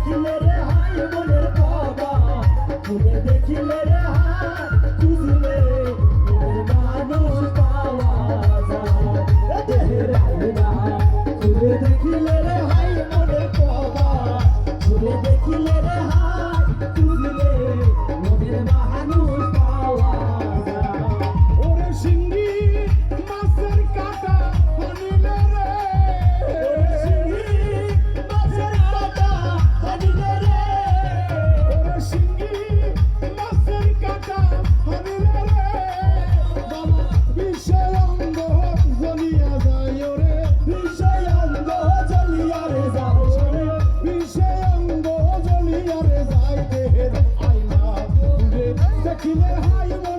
দেখিলে রে হাই মনের Aquilo é raio,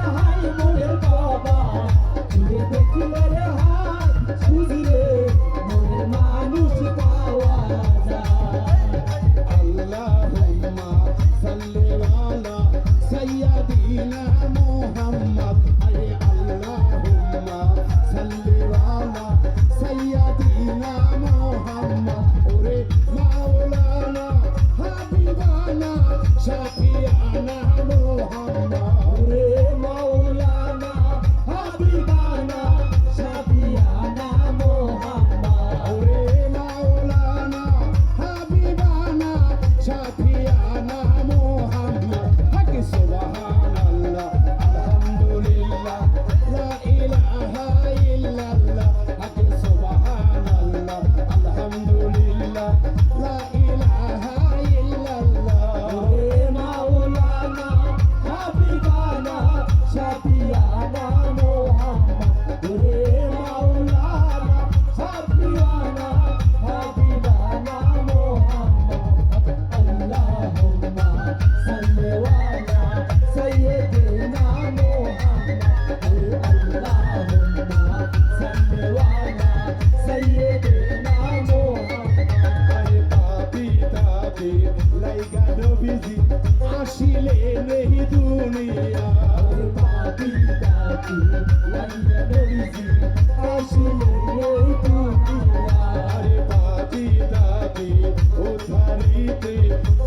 high emotion.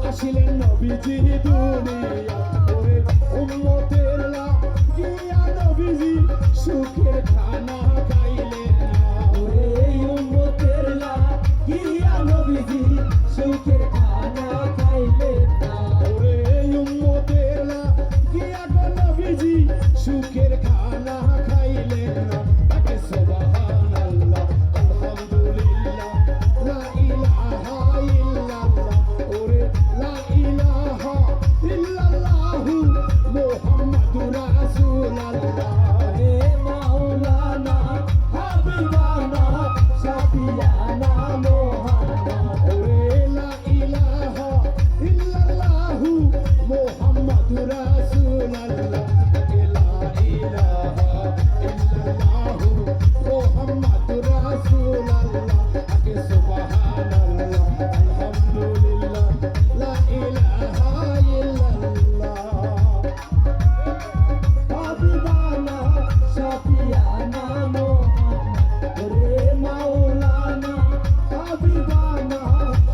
আসিলেন নবীজি দুনিয়া ওরে উম্মতের লাগিয়া নবীজি সুখের খানা খাইলেন ওরে উম্মতের লাগিয়া নবীজি সুখের খানা খাইলেন ওরে উম্মতের লাগিয়া নবীজি সুখের খানা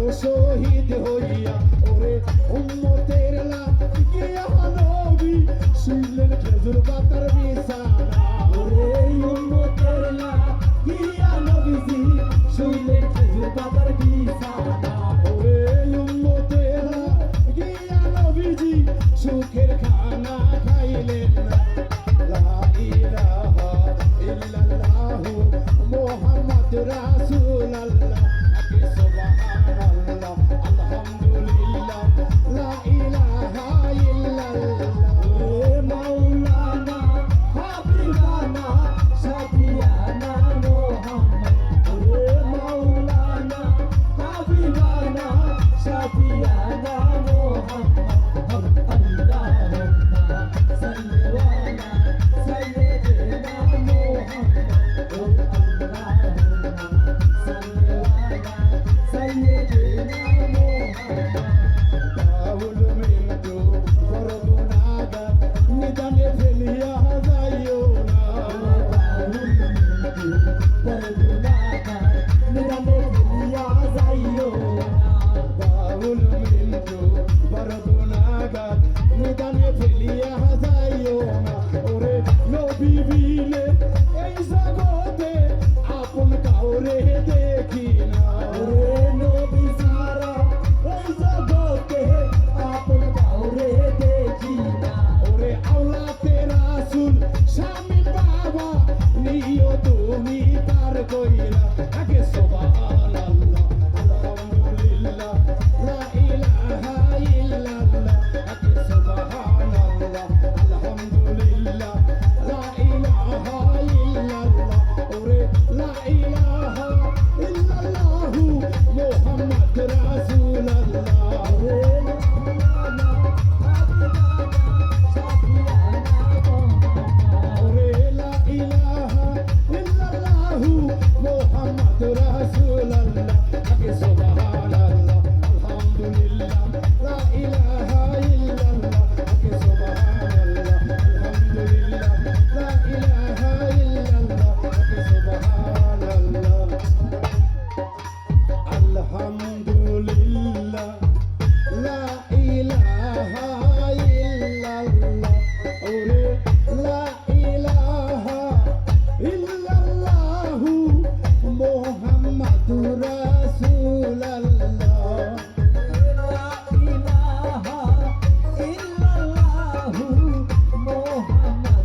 ও শহীদ হইয়া ওরে উম্মতের লাভ গিয়া নবী শুনলেন খেজুর পাতার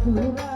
Oh.